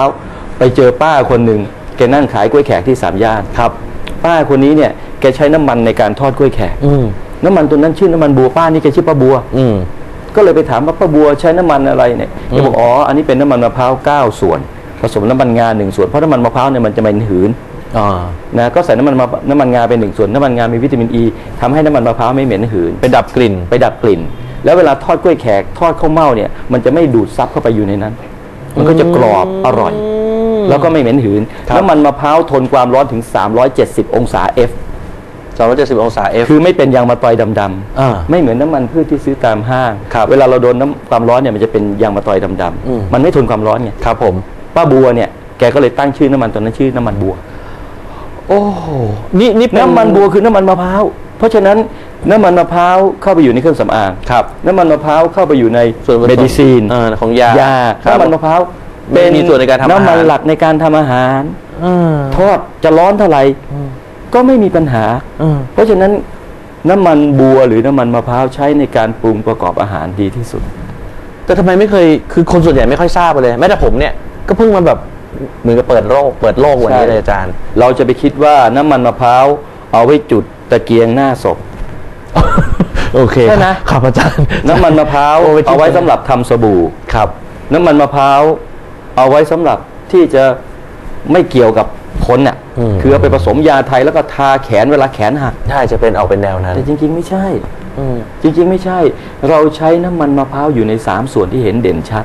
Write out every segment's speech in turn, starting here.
เขาไปเจอป้าคนหนึ่งแกนั่งขายกล้วยแขกที่สามย่านครับ ป้าคนนี้เนี่ยแกใช้น้ำมันในการทอดกล้วยแขกอืมน้ำมันตัวนั้นชื่อน้ำมันบัวป้านี่แกชื่อป้าบัว อืมก็เลยไปถามว่าป้าบัวใช้น้ำมันอะไรเนี่ยแกบอกอ๋ออันนี้เป็นน้ำมันมะพร้าวเก้าส่วน ผสมน้ำมันงาหนึ่งส่วนเพราะน้ำมันมะพร้าวเนี่ยมันจะเป็นหืนอ่านะก็ใส่น้ำมันมะน้ำมันงาเป็นหนึ่งส่วนน้ำมันงามีวิตามินอ e, ีทำให้น้ำมันมะพร้าวไม่เหม็นหืนไปดับกลิ่น ไปดับกลิ่น แล้วเวลาทอดกล้วยแขกทอดข้าวเม่าเนี่ยมันจะไม่ดูดซับเข้าไปอยู่ในนั้น มันก็จะกรอบอร่อย แล้วก็ไม่เหม็นหืนครับน้ำมันมะพร้าวทนความร้อนถึง 370 องศา F 270 องศา F คือไม่เป็นยางมะตอยดำอ่าๆไม่เหมือนน้ำมันพืชที่ซื้อตามห้างครับเวลาเราโดนน้ำความร้อนเนี่ยมันจะเป็นยางมะตอยดอืมำๆมันไม่ทนความร้อนไงครับผมป้าบัวเนี่ยแกก็เลยตั้งชื่อน้ำมันตัวนั้นชื่อน้ำมันบัว โอ้โหนี่นี่เป็น้ำมันบัวคือน้ำมันมะพร้าวเพราะฉะนั้น น้ำมันมะพร้าวเข้าไปอยู่ในเครื่องสำอางครับ น้ำมันมะพร้าวเข้าไปอยู่ในส่วนผสมเมดิซีนเออของยายาครับน้ำมันมะพร้าวมีส่วนในการทำอาหารน้ำมันหลักในการทำอาหารอืมทอดจะร้อนเท่าไหร่ก็ไม่มีปัญหาอืมเพราะฉะนั้นน้ำมันบัวหรือน้ำมันมะพร้าวใช้ในการปรุงประกอบอาหารดีที่สุด แต่ทำไมไม่เคยคือคนส่วนใหญ่ไม่ค่อยทราบเลยแม้แต่ผมเนี่ยก็เพิ่งมาแบบเหมือนกับเปิดโลกเปิดโลกวันนี้ใช่เลยอาจารย์ เราจะไปคิดว่าน้ำมันมะพร้าวเอาไว้จุดตะเกียงหน้าศพ โอเคใช่ไหม ครับอาจารย์ น้ำมันมะพร้าวโอ้ไปคิดเอาไว้สำหรับทำสบู่ ครับ น้ำมันมะพร้าวเอาไว้สำหรับที่จะไม่เกี่ยวกับคนน่ะอืม คือเอาไปผสมยาไทยแล้วก็ทาแขนเวลาแขนหักใช่จะเป็นออกเป็นแนวนั้นแต่จริง ๆ ไม่ใช่ อืม จริง ๆ ไม่ใช่ เราใช้น้ำมันมะพร้าวอยู่ใน 3 ส่วนที่เห็นเด่นชัด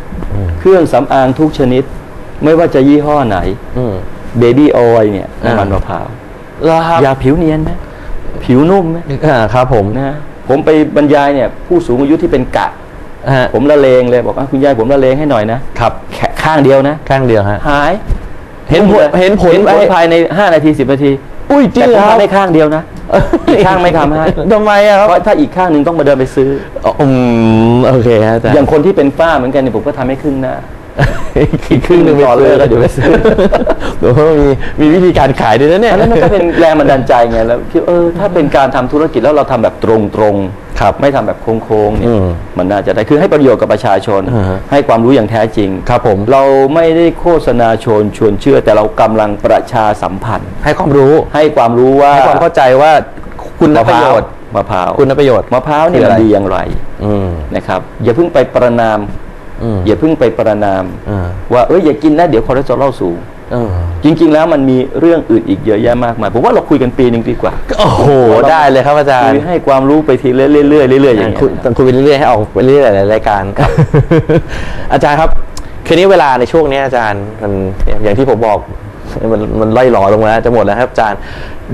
เครื่องสำอางทุกชนิด ไม่ว่าจะยี่ห้อไหนอืม เบบี้ออยเนี่ยอ่าน้ำมันมะพร้าวแล้วครับยาผิวเนียนไหม ผิวนุ่มไหมอ่าครับผมนะผมไปบรรยายเนี่ยผู้สูงอายุที่เป็นกะฮะผมละเลงเลยบอกว่าคุณยายผมละเลงให้หน่อยนะครับแค่ข้างเดียวนะ ข้างเดียวฮะหาย เห็นผลเห็นผลเห็นผลไอ้ภายใน5นาที10นาที อุ้ยจริแต่งผมครับทำได้ข้างเดียวนะอีกข้างไม่ทำให้ทำไมอะครับเพราะถ้าอีกข้างหนึ่งต้องมาเดินไปซื้ออืมโอเคฮะอาจารย์อย่างคนที่เป็นฝ้าเหมือนกันเนี่ยผมก็ทำให้ครึ่งหน้า อีกครึ่งหนึ่งต่อเลยแล้วเดี๋ยวไปซื้อโอ้โหมีมีวิธีการขายด้วยนะเนี่ยอันนั้นมันก็เป็นแรงบันดาลใจไงแล้วคิดเออถ้าเป็นการทำธุรกิจแล้วเราทำแบบตรงๆครับไม่ทำแบบโค้งๆเนี่อืยมมันน่าจะได้คือให้ประโยชน์กับประชาชนอ่าฮะให้ความรู้อย่างแท้จริงครับผมเราไม่ได้โฆษณาชวนชวนเชื่อ แต่เรากำลังประชาสัมพันธ์ ให้ความรู้ให้ความรู้ว่าให้ความเข้าใจว่าคุณมะปพระร้าโยวชน์มะพร้าวคุณประโยชน์มะพร้าวเนี่ยคือมัอะไรนดีอย่างไรอืมนะครับอย่าเพิ่งไปประนาม อืมอย่าเพิ่งไปประนามอ่าว่าเอ้ยอย่ากินนะเดี๋ยวคอเลสเตอรอลสูงเออจริง ๆ แล้วมันมีเรื่องอื่นอีกเยอะแยะมากมายผมว่าเราคุยกันปีหนึ่งดีกว่า โอ้โห ได้เลยครับอาจารคุย์ยให้ความรู้ไปทีเรื่อยๆเรื่อยๆเรื่อยๆอย่างเงี้ยคุยต้องคุยไปเรื่อยๆให้ออกไปเรื่อยๆหลายๆรายการ อาจารย์ครับคืนนี้เวลาในช่วงนี้อาจารย์มันอย่างที่ผมบอกมันมันไล่หลอลงแล้วจะหมดแล้วครับอาจารย์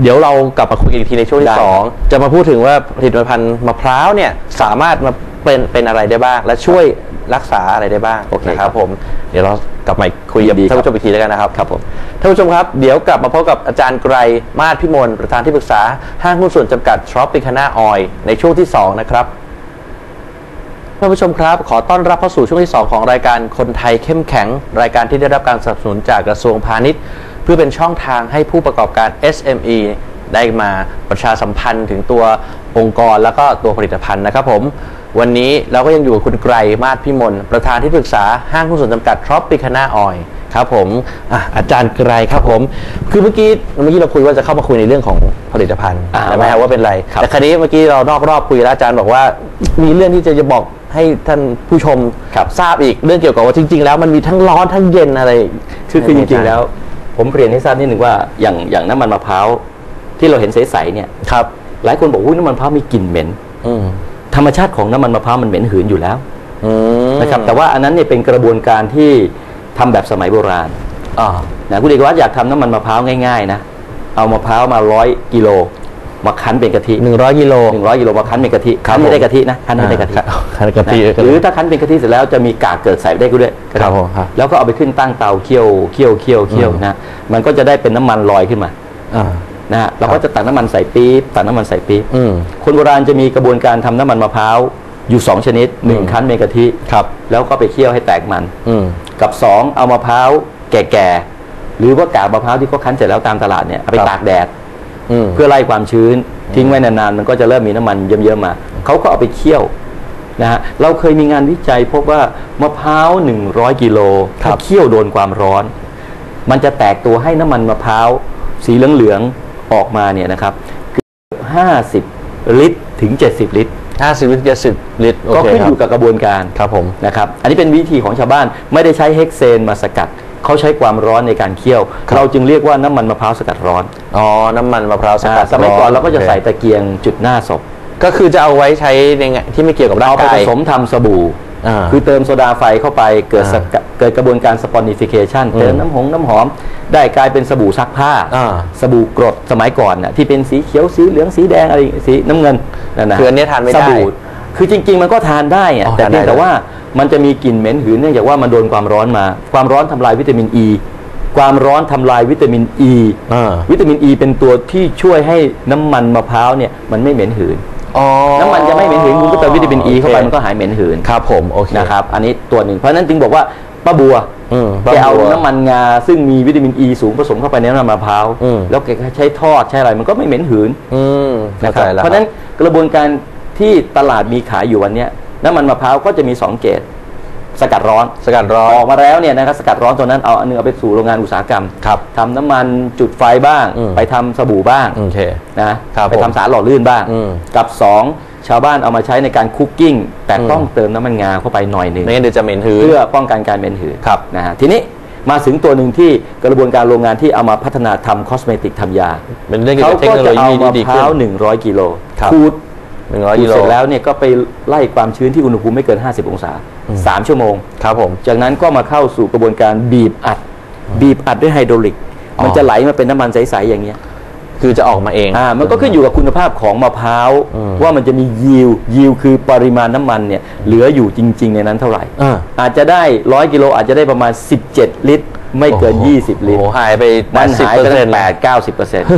เดี๋ยวเรากลับมาคุยกันอีกทีในช่วงได้ที่สองจะมาพูดถึงว่าผลิตภัณฑ์มะพร้าวเนี่ยสามารถมาเป็นเป็นอะไรได้บ้าง และช่วย รักษาอะไรได้บ้างโอเคนะคครัรับบผม เดี๋ยวเรากลับมาคุยกับยินดีท่านผู้ชมอีกทีแล้วกันนะครับครับผม ท่านผู้ชมครับ เดี๋ยวกลับมาพบกับอาจารย์ไกรมาศพิมลประธานที่ปรึกษาห้างหุ้นส่วนจำกัดทรอปิคานาออยในช่วงที่ 2 นะครับ ท่านผู้ชมครับ ขอต้อนรับเข้าสู่ช่วงที่ 2 ของรายการคนไทยเข้มแข็ง รายการที่ได้รับการสนับสนุนจากกระทรวงพาณิชย์ เพื่อเป็นช่องทางให้ผู้ประกอบการ SME ได้มาประชาสัมพันธ์ถึงตัวองค์กรแล้วก็ตัวผลิตภัณฑ์นะครับผม วันนี้เราก็ยังอยู่กับคุณไกรมาศพิมลประธานที่ปรึกษาห้างหุ้นส่วนจำกัดทรอปิคานาออยครับผมอะอาจารย์ไกรครับผม คือเมื่อกี้เมื่อกี้เราคุยว่าจะเข้ามาคุยในเรื่องของผลิตภัณฑ์อ่าใช่ไหมครับว่าเป็นไรครับแต่คราวนี้เมื่อกี้เรานอกรอบคุยแล้วอาจารย์บอกว่า มีเรื่องที่จะจะบอกให้ท่านผู้ชมครับทราบอีกเรื่องเกี่ยวกับว่าจริง ๆ แล้วมันมีทั้งร้อนทั้งเย็นอะไรคือคือจริงๆแล้ว ผมเรียนให้ทราบนิดหนึ่งว่าอย่างอย่างน้ำมันมะพร้าวที่เราเห็นใสๆเนี่ยครับ หลายคนบอกว่าน้ำมันมะพร้าวมีกลิ่นเหม็นอืม ธรรมชาติของน้ำมันมะพร้าวมันเหม็นหืนอยู่แล้วอืมนะครับแต่ว่าอันนั้นเนี่ยเป็นกระบวนการที่ทำแบบสมัยโบราณอ่านะคุณเอกวัตอยากทำน้ำมันมะพร้าวง่ายๆนะเอามะพร้าวมาร้อยกิโลมาคั้นเป็นกะทิหนึ่งร้อยกิโลหนึ่งร้อยกิโลมาคั้นเป็นกะทิครับคั้นให้ได้ผมกะทินะคั้นให้ได้กะทิอ่าคั้นกะทินะหรือถ้าคั้นเป็นกะทิเสร็จแล้วจะมีกากเกิดใส่ไปได้ก็ด้วยก็ได้ครับผมครับแล้วก็เอาไปขึ้นตั้งเตาเคี่ยวเคี่ยวเคี่ยวเคี่ยวอืมนะมันก็จะได้เป็นน้ำมันลอยขึ้นมาอ่า นะฮะเราก็จะตักน้ำมันใส่ปี๊บตักน้ำมันใส่ปี๊บอืม คนโบราณจะมีกระบวนการทำน้ำมันมะพร้าวอยู่สองชนิดหนึ่งอืมคั้นเป็นกะทิครับ แล้วก็ไปเคี่ยวให้แตกมัน อืม กับสองเอามะพร้าวแก่ๆ หรือว่ากากมะพร้าวที่เขาคั้นเสร็จแล้วตามตลาดเนี่ยเอาไปครับ ตากแดด อืม เพื่อไล่ความชื้น ทิ้งไว้นานๆ มันก็จะเริ่มมีน้ำมันเยิ้มๆมา เขาก็เอาไปเคี่ยวนะฮะเราเคยมีงานวิจัยพบว่ามะพร้าว 100 กิโลครัถ้าบเคี่ยวโดนความร้อน มันจะแตกตัวให้น้ำมันมะพร้าวสีเหลืองๆ ออกมาเนี่ยนะครับเกือบ50ลิตรถึง 70 ลิตร 50ลิตร70ลิตรโอก็เคขึ้นคอรับยู่กับกระบวนการครับผมนะครับ อันนี้เป็นวิธีของชาวบ้านไม่ได้ใช้เฮกเซนมาสกัดเขาใช้ความร้อนในการเคี่ยวครับเราจึงเรียกว่าน้ำมันมะพร้าวสกัดร้อนอ๋อน้ำมันมะพร้าวสกัดอ่าสมัยก่อนเราก็จะโอคใส่ตะเกียงจุดหน้าศพก็คือจะเอาไว้ใช้ในไงที่ไม่เกี่ยวกับร่างเอาไปกาผยสมทำสบู่ อ่าคือเติมโซดาไฟเข้าไปเกิดอ่าสกัดเกิดกระบวนการสปอนิฟิเคชันอืมเติมน้ำหงน้ำหอม ได้กลายเป็นสบู่ซักผ้า อ่า สบู่กรดสมัยก่อนน่ะที่เป็นสีเขียวสีเหลืองสีแดงอะไรสีน้ำเงินนั่นนะคืออันเนี้ยทานไม่ได้สบู่คือจริง ๆ มันก็ทานได้อะอ๋อแต่ทานได้เพียงแต่ว่ามันจะมีกลิ่นเหม็นหืนเนื่องจากว่ามันโดนความร้อนมา ความร้อนทำลายวิตามินอ e, ีความร้อนทำลายวิตามินอ e, ี อ่า วิตามินอ e ีเป็นตัวที่ช่วยให้น้ำมันมะพร้าวเนี่ยมันไม่เหม็นหืนอ๋อ น้ำมันจะไม่เหม็นหืนคุณก็เติมวิตามินอ e ีเข้าไปโคมันก็หายเหม็นหืนครับผมโอเคนะครับอันนี้ตัวหนึ่งเพราะฉะนั้นจึงบอกว่าป้าบัวอืมแกเอาป้าบัวน้ำมันงาซึ่งมีวิตามินอ e ีสูงผสมเข้าไปในน้ำมันมะพร้าวอืมแล้วแกก็ใช้ทอดใช้อะไรมันก็ไม่เหม็นหืนอืมนะเข้าคใจรับแล้วเพราะฉะนั้นกระบวนการที่ตลาดมีขายอยู่วันเนี้ยน้ำมันมะพร้าวก็จะมีสองเกรด สกัดร้อนสกัดร้อนออกมาแล้วเนี่ยนะครับสกัดร้อนตัวนั้นเอาอันหนึงเอาไปสู่โรงงานอุตสาหกรรมครับทำน้ำมันจุดไฟบ้างอืมไปทำสบู่บ้างโอเคนะครับไปผมทำสารหล่อลื่นบ้างอืมกับสองชาวบ้านเอามาใช้ในการคุกกิ้ง แต่อืมต้องเติมน้ำมันงาเข้าไปหน่อยหนึ่งไม่งั้นเดี๋ยวจะเหม็นหืนเพื่อป้องกันการเหม็นหืนครับนะฮะทีนี้มาถึงตัวหนึ่งที่กระบวนการโรงงานที่เอามาพัฒนาทำคอสเมติกทำยาเป็นเรื่องเกี่ยวเขากับเทคก็โนโลจะเอายีมะที่ดีพขึ้นร้าว100 กิโลครับขูด หนึ่งร้อยขูกิดโลเสร็จแล้วเนี่ยก็ไปไล่ความชื้นที่อุณหภูมิไม่เกิน 50 องศา 3 ชั่วโมง ครับผม จากนั้นก็มาเข้าสู่กระบวนการบีบอัด บีบอัดด้วยไฮโดรลิกอ๋อมันจะไหลมาเป็นน้ำมันใส ๆ อย่างเงี้ย คือจะออกมาเองอ่ามันก็ขึ้นอยู่กับคุณภาพของมะพร้าวอืมว่ามันจะมียิวยิวคือปริมาณน้ำมันเนี่ยเหลืออยู่จริง ๆ ในนั้นเท่าไหร่อ่าอาจจะได้100กิโลอาจจะได้ประมาณ 17 ลิตร ไม่เกินโอ้โห20 ลิตร โอ้โหหายไปมันสิบหายเปอไปร์เซ็ตั้นงต์แปดเก้าสิบเปอร์เซ็นต์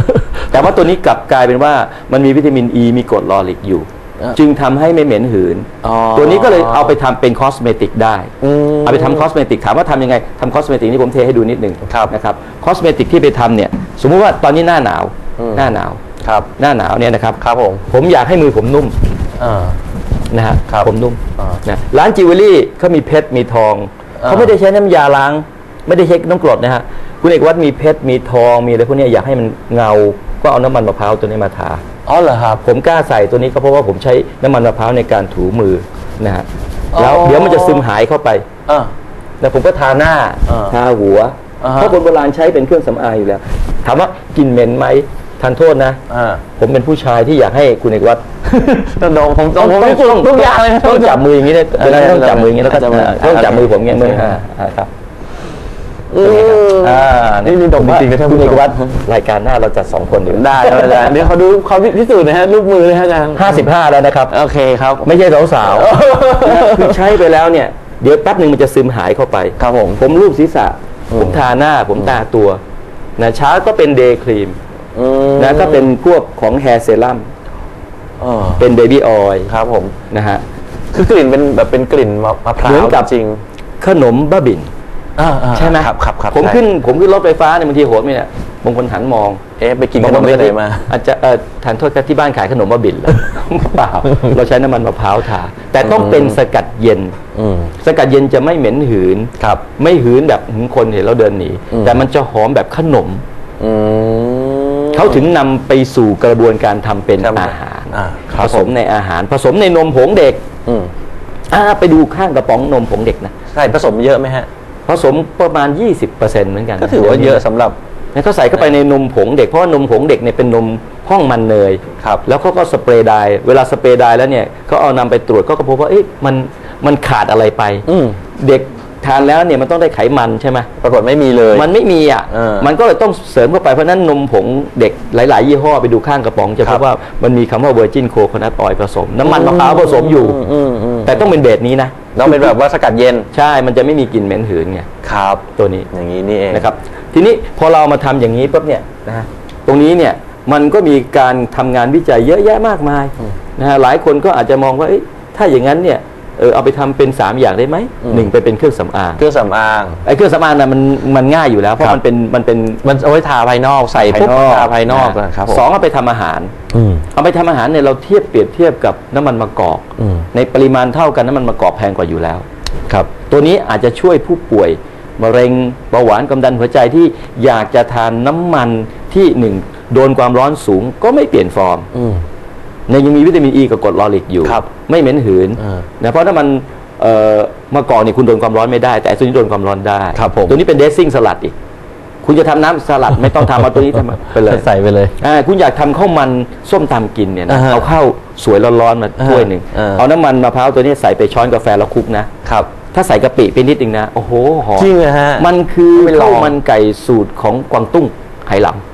แต่ว่าตัวนี้กลับกลายเป็นว่ามันมีวิตามินอ e, ีมีกรดลอริกอยู่อะจึงทำให้ไม่เหม็นหืนอ๋อตัวนี้ก็เลยเอาไปทำเป็นคอสเมติกได้อืมเอาไปทำคอสเมติกถามว่าทำยังไงทำคอสเมติกนี่ผมเทให้ดูนิดหนึ่งครับนะครับคอสเมติกที่ไปทำเนี่ย สมมุติว่าตอนนี้หน้าหนาวอืม หน้าหนาว ครับ หน้าหนาวเนี่ยนะครับ ครับผมผมอยากให้มือผมนุ่มอ่า นะฮะครับผมนุ่มอ่านะร้านจิวเวลรี่เขามีเพชรมีทอง อ่า เขาไม่ได้ใช้น้ำยาล้าง ไม่ได้ใช้น้ำกรดนะฮะคุณเอกวัดมีเพชรมีทองมีอะไรพวกเนี้ยอยากให้มันเงา ก็เอาน้ำมันมะพร้าวตัวนี้มาทา อ๋อเหรอครับ ผมกล้าใส่ตัวนี้ก็เพราะว่าผมใช้น้ำมันมะพร้าวในการถูมือนะฮะอ๋อแล้วเดี๋ยวมันจะซึมหายเข้าไป อ่า แล้วผมก็ทาหน้าอ่าทาหัว อ่าฮะ เพราะคนโบราณใช้เป็นเครื่องสำอางอยู่แล้ว ถามว่ากลิ่นเหม็นไหมทานโทษนะ อ่าผมเป็นผู้ชายที่อยากให้คุณเอกวัด ต้องโดนผมต้องผมต้องทุกอย่างเลยนะ ต้องจับมืออย่างนี้เลยเออได้ต้องจับมืออย่างนี้แล้วก็จับมือต้องจับมือผมอย่างนี้โอมืเคออ่าอ่าครับ อืมอ่านี่นี่ดมจริงๆนะท่านคุณผู้เอชกมวัดรายการหน้าเราจัดสองคนอยู่ได้ครับอาจารย์เดี๋ยวเขาดูเขาพิสูจน์หนะฮะรูปมือเลยฮะอาจารย์ห้าสิบห้าแล้วนะครับ โอเคครับ ไม่ใช่สาวสาวๆนะคือใช้ไปแล้วเนี่ย เดี๋ยวแป๊บหนึ่งมันจะซึมหายเข้าไป ครับผม ผมรูปศีรษะอืมผมทาหน้า ผมทาตัวนะเช้าก็เป็นเดย์ครีมอืมนะก็เป็นพวกของแฮร์เซรั่มเออเป็นเบบี้ออยล์ครับผม นะฮะ คือกลิ่นเป็นแบบเป็นกลิ่นมะมะพร้าเหมืวอนกับ จริง ขนมบ้าบิน อ่าอ่าใช่ไหมครับครับครับผมใช่ขึ้นผมขึ้นรถไฟฟ้าเนี่ยบางทีโหดไหมเนี่ยบางคนหันมองเอ๊ะไปกินขนมที่ไหนมาอาจจะเออทานโทษครับที่บ้านขายขนมบ้าบินเหรอ เปล่า เราใช้น้ำมันมะพร้าวทา แต่ต้องเป็นสกัดเย็น อืม สกัดเย็นจะไม่เหม็นหืน ครับ ไม่หืนแบบหืนคนเห็นแล้วเดินหนี อืม แต่มันจะหอมแบบขนม อืม เขาถึงนำไปสู่กระบวนการทำเป็นครับอาหาร อ่าครัผบสมในอาหาร ผสมในนมผงเด็กอืมอ่าไปดูข้างกระป๋องนมผงเด็กนะใส่ผสมเยอะไหมฮะ ผสมประมาณ 20%เหมือนกันก็ถือว่าเยอะสำหรับเนี่ยเขาใส่เข้าไปในนมผงเด็กเพราะว่านมผงเด็กเนี่ยเป็นนมห้องมันเนยครับแล้วเขาก็สเปรย์ไดร์เวลาสเปรย์ไดร์แล้วเนี่ยเขาเอานำไปตรวจก็พบว่าเอ๊ะมันมันขาดอะไรไปอืมเด็กทานแล้วเนี่ยมันต้องได้ไขมันใช่ไหมปรากฏไม่มีเลย มันไม่มีอะเออมันก็เลยต้องเสริมเข้าไปเพราะฉะนั้นนมผงเด็กหลาย ๆ ยี่ห้อไปดูข้างกระป๋องจะคพรับบว่ามันมีคำว่าเวอร์จินโคโคนัทออยผสม น้ำมันมะพร้าวผสมอยู่อืมอืมอืม แต่ต้องเป็นเบสนี้นะต้องเป็นแบบว่าสกัดเย็น ใช่ มันจะไม่มีกลิ่นเหม็นหืนไง ครับ ตัวนี้ อย่างนี้นี่เอง นะครับ ทีนี้พอเรามาทำอย่างนี้ปุ๊บเนี่ยนะฮะ ตรงนี้เนี่ยมันก็มีการทำงานวิจัยเยอะแยะมากมายนะฮะ หลายคนก็อาจจะมองว่าเอ๊ะถ้าอย่างนั้นเนี่ย เออเอาไปทำเป็น 3 อย่างได้ไหมอืมหนึ่งไปเป็นเครื่องสำอางเครื่องสำอางไอ้เครื่องสำอางน่ะมันมันง่ายอยู่แล้วเพครัราะบมันเป็นมันเป็นมันเอาไว้ทาภายนอกใส่ปุ๊บทาภายนอกนะครับผมสองเอาไปทำอาหารอืมเอาไปทำอาหารเนี่ยเราเทียบเปรียบเทียบกับน้ำมันมะกอกอืมในปริมาณเท่ากันน้ำมันมะกอกแพงกว่าอยู่แล้ว ครับ ตัวนี้อาจจะช่วยผู้ป่วยมะเร็งเบาหวานความดันหัวใจที่อยากจะทานน้ำมันที่หนึ่งโดนความร้อนสูงก็ไม่เปลี่ยนฟอร์มอืม ในยังมีวิตามินอ e ีกับกรดลอริกอยู่ครับไม่เหม็นหืนอ่านะเพราะถ้ามันเอ่อเมื่อก่อนนี่คุณโดนความร้อนไม่ได้ แต่ไอ้ตัวนี้โดนความร้อนได้ครับผมตัวนี้เป็นเดซซิ่งสลัดอีกคุณจะทำน้ำสลัดไม่ต้องทำเอาตัวนี้ทำไปเลยใส่ไปเลยอ่าคุณอยากทำข้าวมันส้มตำกินเนี่ยนะอ่าฮะเอาข้าวสวยร้อนๆมาอ่าถ้วยหนึ่งอ่าเอาน้ำมันมะพร้าวตัวนี้ใส่ไปช้อนกาแฟแล้วคลุกนะครับถ้าใส่กะปิไปนิดนึงนะ โอ้โหหอมจริงเหรอฮะมันคือไม่ลองข้าวมันไก่สูตรของกวางตุ้งไหหลอ๋อำ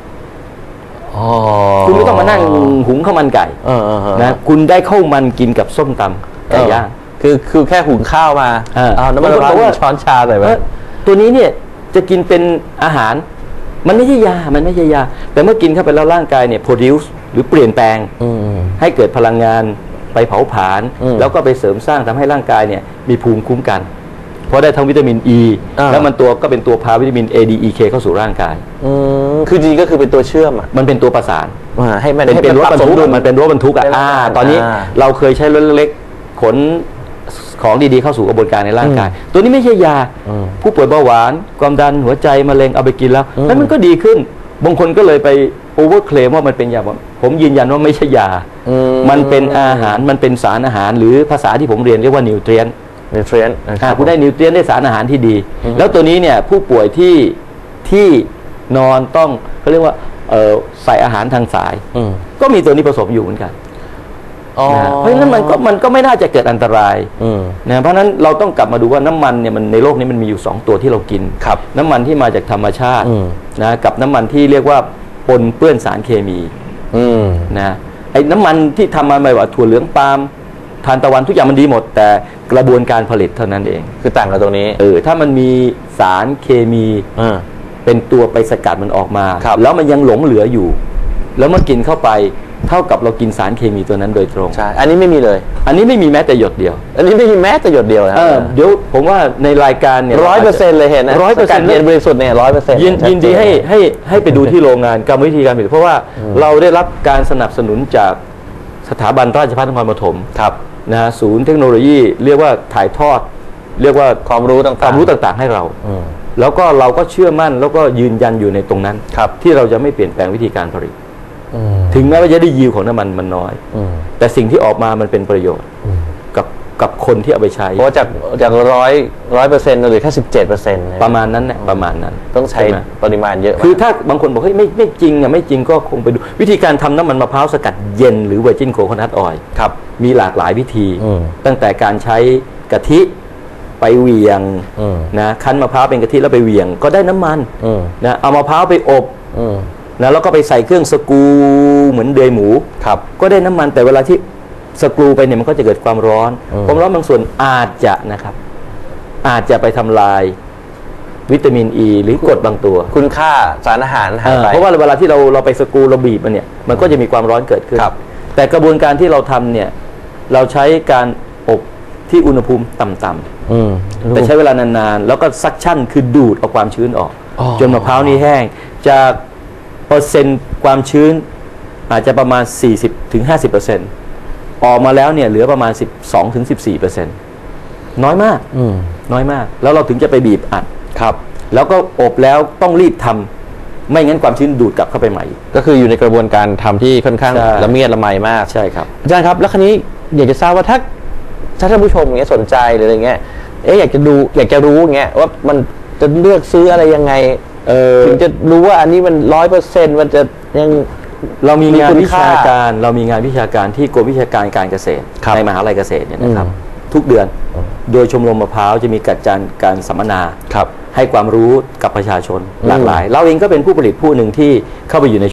คุณไม่ต้องมานั่งหุงข้าวมันไก่เออเออเออนะคุณได้ข้าวมันกินกับส้มตำไก่ย่างคือคือแค่หุงข้าวมาเออเอาน้ำมันบางคนมะพร้าวบอกว่าช้อนชาใส่ไปเอ้อตัวนี้เนี่ยจะกินเป็นอาหาร มันไม่ใช่ยา มันไม่ใช่ยา แต่เมื่อกินเข้าไปแล้วร่างกายเนี่ย produce หรือเปลี่ยนแปลงอืมอืมให้เกิดพลังงานไปเผาผลาญอืมแล้วก็ไปเสริมสร้างทำให้ร่างกายเนี่ยมีภูมิคุ้มกัน เพราะได้ทั้งวิตามินอ e, ีอ่าแล้วมันตัวก็เป็นตัวพาวิตามิน A D E K เข้าสู่ร่างกายอืม คือจริงๆก็คือเป็นตัวเชื่อมอะมันเป็นตัวประสาน อ่าให้มันเป็นให้เป็นรถปบรรทุกสดุมันเป็นรถบรรทุกอะเป็นรถอ่าบรรทุกตอนนี้อ่าเราเคยใช้รถเล็กๆขนของดีๆเข้าสู่กระบวนการในร่างกาย ตัวนี้ไม่ใช่ยา อืมผู้ป่วยเบาหวาน ความดันหัวใจมะเร็งเอาไปกินแล้วอืม แล้วมันก็ดีขึ้น บางคนก็เลยไปโอเวอร์เคลมว่ามันเป็นยาผมยืนยันว่าไม่ใช่ยา อืมันเป็นอาหารมันเป็นสารอาหาร หรือภาษาที่ผมเรียนเรียกว่านิวเทรียน นิวทรีนอ่าคุณได้นิวเทรียนได้สารอาหารที่ดี แล้วตัวนี้เนี่ยผู้ป่วยที่ที่ นอนต้องเขาเรียกว่าเอ่อใส่อาหารทางสายอืมก็มีตัวนี้ผสมอยู่เหมือนกันอ๋อนะเพราะฉะนั้นมันก็มันก็ไม่น่าจะเกิดอันตรายอืมนะเพราะฉะนั้นเราต้องกลับมาดูว่าน้ำมันเนี่ยมันในโลกนี้มันมีอยู่ 2 ตัวที่เรากินครับ น้ำมันที่มาจากธรรมชาติอืมนะกับน้ำมันที่เรียกว่าปนเปื้อนสารเคมีอืมนะไอ้น้ำมันที่ทำมาไม่ว่าถั่วเหลืองปาล์มทานตะวันทุกอย่างมันดีหมด แต่กระบวนการผลิตเท่านั้นเอง คือต่างกันตรงนี้เออถ้ามันมีสารเคมีอ่า เป็นตัวไปสกัดมันออกมาครับแล้วมันยังหลงเหลืออยู่ แล้วเมื่อกินเข้าไปเท่ากับเรากินสารเคมีตัวนั้นโดยตรง ใช่ อันนี้ไม่มีเลย อันนี้ไม่มีแม้แต่หยดเดียว อันนี้ไม่มีแม้แต่หยดเดียวนะเออเดี๋ยวผมว่าในรายการเนี่ยร้อยเปอร์เซ็นต์เลยเห็นนะร้อยเปอร์สกัเซ็ดนต์เย็นบริสุทธิ์เนี่ยร้อยเปอร์เซ็นต์ยินยินดีให้ให้ให้ไปดูที่โรงงานกรรมวิธีการผลิตเพราะว่าเราได้รับการสนับสนุนจากสถาบันราชภัฏนครปฐมครับนะฮะศูนย์เทคโนโลยีเรียกว่าถ่ายทอด เรียกว่าความรู้ต่างๆความรู้ต่างๆ ให้เราอืม แล้วก็เราก็เชื่อมั่นแล้วก็ยืนยันอยู่ในตรงนั้นครับที่เราจะไม่เปลี่ยนแปลงวิธีการผลิตอืมถึงแม้ว่าจะได้ยิวของน้ำมันมันน้อยอืมแต่สิ่งที่ออกมามันเป็นประโยชน์กับกับคนที่เอาไปใช้เพราะว่าจากจากร้อยร้อยเปอร์เซ็นต์เหลือแค่สิบเจ็ดเปอร์เซ็นต์ประมาณนั้นเนี่ยประมาณนั้น ต้องใช้ไหมปริมาณเยอะมากคือถ้าบางคนบอกเฮ้ยไม่ไม่จริงอะไม่จริงก็คงไปดู วิธีการทำน้ำมันมะพร้าวสกัดเย็นหรือเวอร์จินโคโคนัทออยล์ครับ มีหลากหลายวิธีอืมตั้งแต่การใช้กะทิ ไปเหวียงอืมนะคั้นมะพร้าวเป็นกะทิแล้วไปเหวียงก็ได้น้ำมันอืมนะเอามะพร้าวไปอบอืมนะแล้วก็ไปใส่เครื่องสกรูเหมือนเดยหมูครับ ก็ได้น้ำมันแต่เวลาที่สกรูไปเนี่ยมันก็จะเกิดความร้อนอืมความร้อนบางส่วนอาจจะนะครับ อาจจะไปทำลายวิตามินอ e ีหรือกรดบางตัว คุณค่าสารอาหารหายไปเพราะว่าเวลาที่เราเราไปสกรูเราบีบมันเนี่ย มันก็จะมีความร้อนเกิดขึ้นครับแต่กระบวนการที่เราทำเนี่ย เราใช้การอบ ที่อุณหภูมิต่ำอืมๆแต่ใช้เวลานานๆ แล้วก็ซักชั่นคือดูดเอาความชื้นออกอ๋อจนมะพร้าวนี้แห้ง จากเปอร์เซ็นต์ความชื้น อาจจะประมาณ 40-50%ถึง50%ออกมาแล้วเนี่ยเหลือประมาณ 12-14%ถึง14%น้อยมากอืมน้อยมาก แล้วเราถึงจะไปบีบอัดครับ แล้วก็อบแล้วต้องรีบทำไม่งั้นความชื้นดูดกลับเข้าไปใหม่ ก็คืออยู่ในกระบวนการทำที่ค่อนข้างใช่ละเมียดละไมมากใช่ครับอาจารย์ครับ แล้วคราวนี้อยากจะทราบว่าถ้า ถ้าท่านผู้ชมเงี้ยสนใจหรืออะไรเงี้ยเอ๊ะอยากจะดูอยากจะรู้เงี้ยว่ามันจะเลือกซื้ออะไรยังไงเออถึงจะรู้ว่าอันนี้มันร้อยเปอร์เซ็นต์มันจะยังเรามีงานมีคุณวิค่าชาการ เรามีงานวิชาการที่กรมวิชาการการเกษตรครับในมหาลัยเกษตรเนี่ยนะครับอืมทุกเดือนโดยชมรมมะพร้าวจะมีกัดจานการสัมมนาครับให้ความรู้กับประชาชนหลากอืมหลาย เราเองก็เป็นผู้ผลิตผู้หนึ่งที่เข้าไปอยู่ใน